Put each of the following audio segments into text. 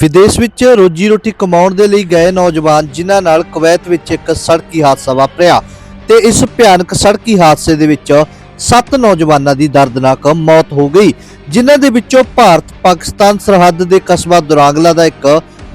ਵਿਦੇਸ਼ ਵਿੱਚ ਰੋਜੀ ਰੋਟੀ ਕਮਾਉਣ ਦੇ ਲਈ ਗਏ ਨੌਜਵਾਨ ਜਿਨ੍ਹਾਂ ਨਾਲ ਕੁਵੈਤ ਵਿੱਚ ਇੱਕ ਸੜਕੀ ਹਾਦਸਾ ਵਾਪਰਿਆ ਤੇ ਇਸ ਭਿਆਨਕ ਸੜਕੀ ਹਾਦਸੇ ਦੇ ਵਿੱਚ ਸੱਤ ਨੌਜਵਾਨਾਂ ਦੀ ਦਰਦਨਾਕ ਮੌਤ ਹੋ ਗਈ, ਜਿਨ੍ਹਾਂ ਦੇ ਵਿੱਚੋਂ ਭਾਰਤ, ਪਾਕਿਸਤਾਨ ਸਰਹੱਦ ਦੇ ਕਸਬਾ ਦੁਰਾਂਗਲਾ ਦਾ ਇੱਕ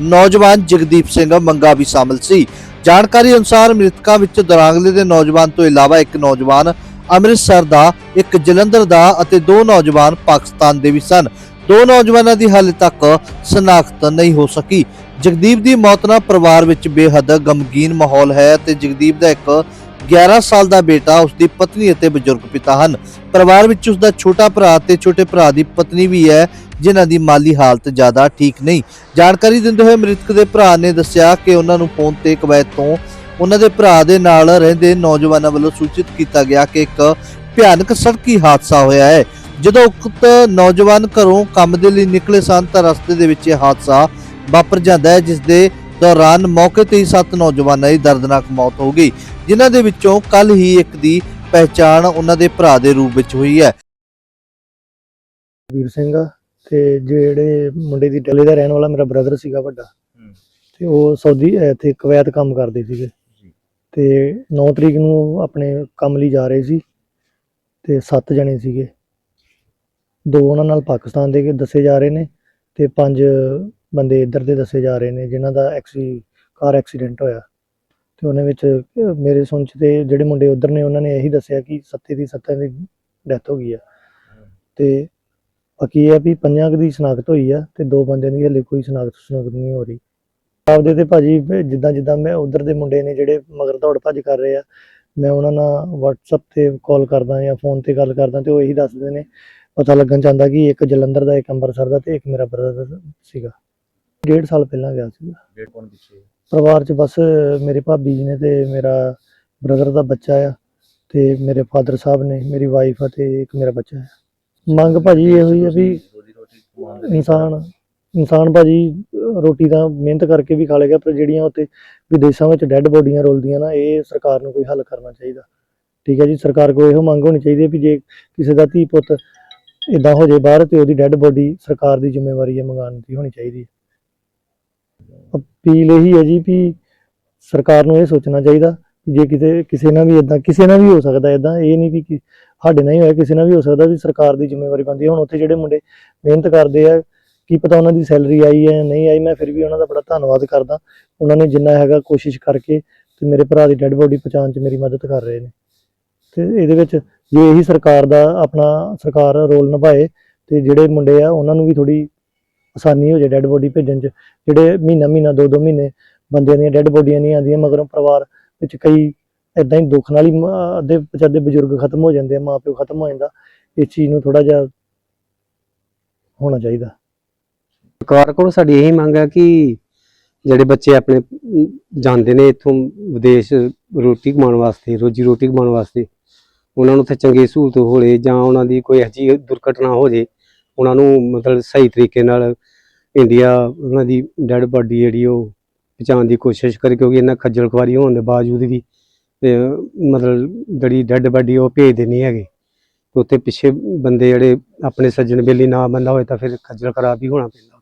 ਨੌਜਵਾਨ ਜਗਦੀਪ ਸਿੰਘ ਮੰਗਾ ਵੀ ਸ਼ਾਮਲ ਸੀ। ਜਾਣਕਾਰੀ ਅਨੁਸਾਰ ਮ੍ਰਿਤਕਾਂ ਵਿੱਚ ਦੁਰਾਂਗਲੇ ਦੇ ਨੌਜਵਾਨ ਤੋਂ ਇਲਾਵਾ ਇੱਕ ਨੌਜਵਾਨ ਅੰਮ੍ਰਿਤਸਰ ਦਾ, ਇੱਕ ਜਲੰਧਰ ਦਾ ਅਤੇ ਦੋ ਨੌਜਵਾਨ ਪਾਕਿਸਤਾਨ ਦੇ ਵੀ ਸਨ। ਦੋ ਨੌਜਵਾਨਾਂ ਦੀ ਹਾਲੇ ਤੱਕ ਸ਼ਨਾਖਤ ਨਹੀਂ ਹੋ ਸਕੀ। ਜਗਦੀਪ ਦੀ ਮੌਤ ਨਾਲ ਪਰਿਵਾਰ ਵਿੱਚ ਬੇਹੱਦ ਗਮਗੀਨ ਮਾਹੌਲ ਹੈ ਤੇ ਜਗਦੀਪ ਦਾ ਇੱਕ 11 ਸਾਲ ਦਾ ਬੇਟਾ ਉਸ ਦੀ ਪਤਨੀ ਅਤੇ ਬਜ਼ੁਰਗ ਪਿਤਾ ਹਨ। ਪਰਿਵਾਰ ਵਿੱਚ ਉਸ ਦਾ ਛੋਟਾ ਭਰਾ ਤੇ ਛੋਟੇ ਭਰਾ ਦੀ ਪਤਨੀ ਵੀ ਹੈ, ਜਿਨ੍ਹਾਂ ਦੀ ਮਾਲੀ ਹਾਲਤ ਜ਼ਿਆਦਾ ਠੀਕ ਨਹੀਂ। ਜਾਣਕਾਰੀ ਦਿੰਦੇ ਹੋਏ ਮ੍ਰਿਤਕ ਦੇ ਭਰਾ ਨੇ ਦੱਸਿਆ ਕਿ ਉਹਨਾਂ ਨੂੰ ਫੋਨ ਤੇ ਕੁਵੈਤ ਤੋਂ ਉਹਨਾਂ ਦੇ ਭਰਾ ਦੇ ਨਾਲ ਰਹਿੰਦੇ ਨੌਜਵਾਨਾਂ ਵੱਲੋਂ ਸੂਚਿਤ ਕੀਤਾ ਗਿਆ ਕਿ ਇੱਕ ਭਿਆਨਕ ਸੜਕੀ ਹਾਦਸਾ ਹੋਇਆ ਹੈ। ਜਦੋਂ ਉਕਤ ਨੌਜਵਾਨ ਘਰੋਂ ਕੰਮ ਦੇ ਲਈ ਨਿਕਲੇ ਸਨ ਤਾਂ ਰਸਤੇ ਦੇ ਵਿੱਚ ਇਹ ਹਾਦਸਾ ਵਾਪਰ ਜਾਂਦਾ ਹੈ ਜਿਸ ਦੇ ਦੌਰਾਨ ਮੌਕੇ ਤੇ ਹੀ ਸੱਤ ਨੌਜਵਾਨਾਂ ਦੀ ਦਰਦਨਾਕ ਮੌਤ ਹੋ ਗਈ ਜਿਨ੍ਹਾਂ ਦੇ ਵਿੱਚੋਂ ਕੱਲ ਹੀ ਇੱਕ ਦੀ ਪਹਿਚਾਣ ਉਹਨਾਂ ਦੇ ਭਰਾ ਦੇ ਰੂਪ ਵਿੱਚ ਹੋਈ ਹੈ। ਵੀਰ ਸਿੰਘ ਆ ਤੇ ਜਿਹੜੇ ਮੁੰਡੇ ਦੀ ਡੱਲੇ ਦਾ ਰਹਿਣ ਵਾਲਾ ਮੇਰਾ ਬ੍ਰਦਰ ਸੀਗਾ ਵੱਡਾ ਤੇ ਉਹ ਅਹ ਇੱਥੇ ਕੁਵੈਤ ਕੰਮ ਕਰਦੇ ਸੀਗੇ। ਤੇ 9 ਤਰੀਕ ਨੂੰ ਆਪਣੇ ਕੰਮ ਲਈ ਜਾ ਰਹੇ ਸੀ ਤੇ 7 ਜਣੇ ਸੀਗੇ। ਦੋ ਉਹਨਾਂ ਨਾਲ ਪਾਕਿਸਤਾਨ ਦੇ ਦੱਸੇ ਜਾ ਰਹੇ ਨੇ ਤੇ ਪੰਜ ਬੰਦੇ ਇੱਧਰ ਦੇ ਦੱਸੇ ਜਾ ਰਹੇ ਨੇ ਜਿਨ੍ਹਾਂ ਦਾ ਐਕਸੀ, ਕਾਰ ਐਕਸੀਡੈਂਟ ਹੋਇਆ। ਤੇ ਉਹਨੇ ਵਿੱਚ, ਮੇਰੇ ਸੁਣ ਚ ਤੇ ਜਿਹੜੇ ਮੁੰਡੇ ਉੱਧਰ ਨੇ, ਉਹਨਾਂ ਨੇ ਇਹੀ ਦੱਸਿਆ ਕਿ ਸੱਤੇ ਦੀ ਸੱਤਾਂ ਦੀ ਡੈਥ ਹੋ ਗਈ ਆ। ਤੇ ਬਾਕੀ ਇਹ ਆ ਵੀ ਪੰਜਾਂ ਦੀ ਸ਼ਨਾਖਤ ਹੋਈ ਆ ਤੇ ਦੋ ਬੰਦਿਆਂ ਦੀ ਹਲੇ ਕੋਈ ਸ਼ਨਾਖਤ ਸ਼ਨਾਖਤ ਨਹੀਂ ਹੋ ਰਹੀ। ਆਪਦੇ ਤੇ ਭਾਜੀ ਜਿੱਦਾਂ ਜਿੱਦਾਂ ਮੈਂ ਉਧਰ ਦੇ ਮੁੰਡੇ ਨੇ ਜਿਹੜੇ ਮਗਰ ਦੌੜ ਭੱਜ ਕਰ ਰਹੇ ਆ, ਮੈਂ ਉਹਨਾਂ ਨਾਲ WhatsApp ਤੇ ਕਾਲ ਕਰਦਾ ਜਾਂ ਫੋਨ ਤੇ ਗੱਲ ਕਰਦਾ ਤੇ ਉਹ ਇਹੀ ਦੱਸਦੇ ਨੇ ਪਤਾ ਲੱਗਣ ਚਾਹੁੰਦਾ ਕਿ ਇੱਕ ਜਲੰਧਰ ਦਾ ਇੱਕ ਅੰਮ੍ਰਿਤਸਰ ਦਾ ਤੇ ਇੱਕ ਮੇਰਾ ਬ੍ਰਦਰ ਸੀਗਾ। ਡੇਢ ਸਾਲ ਪਹਿਲਾਂ ਗਿਆ ਸੀਗਾ। ਡੇਢ ਪੌਣ ਪਿੱਛੇ? ਪਰਿਵਾਰ 'ਚ ਬਸ ਮੇਰੇ ਭਾਬੀ ਜੀ ਨੇ ਤੇ ਮੇਰਾ ਬ੍ਰਦਰ ਦਾ ਬੱਚਾ ਆ ਤੇ ਮੇਰੇ ਫਾਦਰ ਸਾਹਿਬ ਨੇ ਮੇਰੀ ਵਾਈਫ ਆ ਤੇ ਇੱਕ ਮੇਰਾ ਬੱਚਾ ਆ। ਮੰਗ ਭਾਜੀ ਇਹੋ ਹੀ ਆ ਵੀ ਦੇ ਇਨਸਾਨ ਇਨਸਾਨ ਭਾਜੀ ਰੋਟੀ ਤਾਂ ਮਿਹਨਤ ਕਰਕੇ ਵੀ ਖਾ ਲੇਗਾ ਪਰ ਜਿਹੜੀਆਂ ਉੱਤੇ ਵਿਦੇਸ਼ਾਂ ਵਿੱਚ ਡੈੱਡ ਬੋਡੀਆਂ ਰੋਲਦੀਆਂ ਨਾ ਇਹ ਸਰਕਾਰ ਨੂੰ ਕੋਈ ਹੱਲ ਕਰਨਾ ਚਾਹੀਦਾ। ਠੀਕ ਹੈ ਜੀ ਸਰਕਾਰ ਕੋਲ ਇਹੋ ਮੰਗ ਹੋਣੀ ਚਾਹੀਦੀ ਹੈ ਵੀ ਜੇ ਕਿਸੇ ਦਾ ਧੀ ਪੁੱਤ ਇਦਾਂ ਹੋ ਜੇ ਬਾਹਰ ਤੇ ਉਹਦੀ ਡੈੱਡ ਬੋਡੀ ਸਰਕਾਰ ਦੀ ਜ਼ਿੰਮੇਵਾਰੀ ਹੈ, ਮੰਗਾਉਣ ਦੀ ਹੋਣੀ ਚਾਹੀਦੀ ਹੈ। ਅਪੀਲ ਇਹੀ ਹੈ ਜੀ ਵੀ ਸਰਕਾਰ ਨੂੰ ਇਹ ਸੋਚਣਾ ਚਾਹੀਦਾ ਜੇ ਕਿਤੇ ਕਿਸੇ ਨਾਲ ਵੀ ਇਦਾਂ ਕਿਸੇ ਨਾਲ ਵੀ ਹੋ ਸਕਦਾ ਇਦਾਂ ਇਹ ਨਹੀਂ ਵੀ ਸਾਡੇ ਨਾਲ ਹੀ ਹੋਇਆ, ਕਿਸੇ ਨਾਲ ਵੀ ਹੋ ਸਕਦਾ ਵੀ ਸਰਕਾਰ ਦੀ ਜ਼ਿੰਮੇਵਾਰੀ ਬਣਦੀ ਹੈ। ਹੁਣ ਉੱਥੇ ਜਿਹੜੇ ਮੁੰਡੇ ਮਿਹਨਤ ਕਰਦੇ ਆ, ਕੀ ਪਤਾ ਉਹਨਾਂ ਦੀ ਸੈਲਰੀ ਆਈ ਹੈ ਨਹੀਂ ਆਈ, ਮੈਂ ਫਿਰ ਵੀ ਉਹਨਾਂ ਦਾ ਬੜਾ ਧੰਨਵਾਦ ਕਰਦਾ। ਉਹਨਾਂ ਨੇ ਜਿੰਨਾ ਹੈਗਾ ਕੋਸ਼ਿਸ਼ ਕਰਕੇ ਤੇ ਮੇਰੇ ਭਰਾ ਦੀ ਡੈੱਡ ਬੋਡੀ ਪਹੁੰਚਾਉਣ 'ਚ ਮੇਰੀ ਮਦਦ ਕਰ ਰਹੇ ਨੇ। ਤੇ ਇਹਦੇ ਵਿੱਚ ਜੇ ਇਹੀ ਸਰਕਾਰ ਦਾ ਆਪਣਾ ਸਰਕਾਰ ਰੋਲ ਨਿਭਾਏ ਤੇ ਜਿਹੜੇ ਮੁੰਡੇ ਆ, ਉਹਨਾਂ ਨੂੰ ਵੀ ਥੋੜੀ ਆਸਾਨੀ ਹੋ ਜਾਏ ਡੈੱਡ ਬੋਡੀ ਭੇਜਣ 'ਚ। ਜਿਹੜੇ ਮਹੀਨਾ ਮਹੀਨਾ, ਦੋ ਦੋ ਮਹੀਨੇ ਬੰਦਿਆਂ ਦੀਆਂ ਡੈੱਡ ਬੋਡੀਆਂ ਨਹੀਂ ਆਉਂਦੀਆਂ, ਮਗਰੋਂ ਪਰਿਵਾਰ ਵਿੱਚ ਕਈ ਇਦਾਂ ਹੀ ਦੁੱਖ ਨਾਲ ਹੀ ਅੱਧੇ ਵਿਚਾਰੇ ਬਜ਼ੁਰਗ ਖਤਮ ਹੋ ਜਾਂਦੇ ਆ ਮਾਂ ਪਿਓ ਖਤਮ ਹੋ ਜਾਂਦਾ। ਇਸ ਚੀਜ਼ ਨੂੰ ਥੋੜਾ ਜਿਹਾ ਹੋਣਾ ਚਾਹੀਦਾ। ਸਰਕਾਰ ਕੋਲ ਸਾਡੀ ਇਹੀ ਮੰਗ ਹੈ ਕਿ ਜਿਹੜੇ ਬੱਚੇ ਆਪਣੇ, ਜਾਂਦੇ ਨੇ ਇੱਥੋਂ ਵਿਦੇਸ਼ ਰੋਟੀ ਕਮਾਉਣ ਵਾਸਤੇ, ਰੋਜੀ ਰੋਟੀ ਕਮਾਉਣ ਵਾਸਤੇ ਉਹਨਾਂ ਨੂੰ ਉੱਥੇ ਚੰਗੀ ਸਹੂਲਤ ਹੋਵੇ ਜਾਂ ਉਹਨਾਂ ਦੀ ਕੋਈ ਅਜਿਹੀ ਦੁਰਘਟਨਾ ਹੋ ਜੇ, ਉਹਨਾਂ ਨੂੰ ਮਤਲਬ ਸਹੀ ਤਰੀਕੇ ਨਾਲ ਇੰਡੀਆ ਉਹਨਾਂ ਦੀ ਡੈੱਡ ਬਾਡੀ ਜਿਹੜੀ ਉਹ ਪਹੁੰਚਾਉਣ ਦੀ ਕੋਸ਼ਿਸ਼ ਕਰੇ, ਕਿਉਂਕਿ ਇਹਨਾਂ ਖੱਜਲ ਖੁਆਰੀ ਹੋਣ ਦੇ ਬਾਵਜੂਦ ਵੀ ਮਤਲਬ ਜਿਹੜੀ ਡੈੱਡ ਬਾਡੀ ਉਹ ਭੇਜਦੇ ਨਹੀਂ ਹੈਗੇ। ਉੱਥੇ ਪਿੱਛੇ ਬੰਦੇ ਜਿਹੜੇ ਆਪਣੇ ਸੱਜਣ ਬੇਲੀ ਨਾ ਬੰਦਾ ਹੋਏ ਤਾਂ ਫਿਰ ਖੱਜਲ ਖਰਾਬ ਹੀ ਹੋਣਾ ਪੈਂਦਾ।